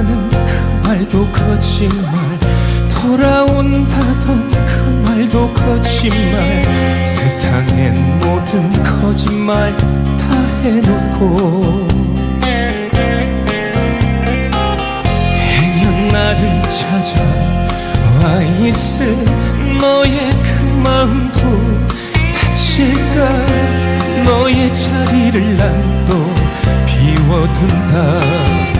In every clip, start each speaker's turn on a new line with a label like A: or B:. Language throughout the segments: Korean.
A: 간다는 그 말도 거짓말. 돌아온다던 그 말도 거짓말. 세상엔 모든 거짓말 다 해놓고 행여 나를 찾아와 있을 너의 그 마음도 다칠까? 너의 자리를 난 또 비워둔다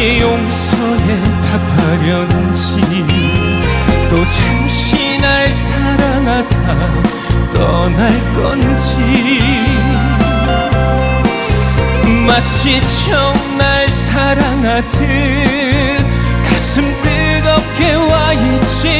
A: 나의 용서에 답하려는지 또 잠시 날 사랑하다 떠날 건지 마치 처음 날 사랑하듯 가슴 뜨겁게 와 있지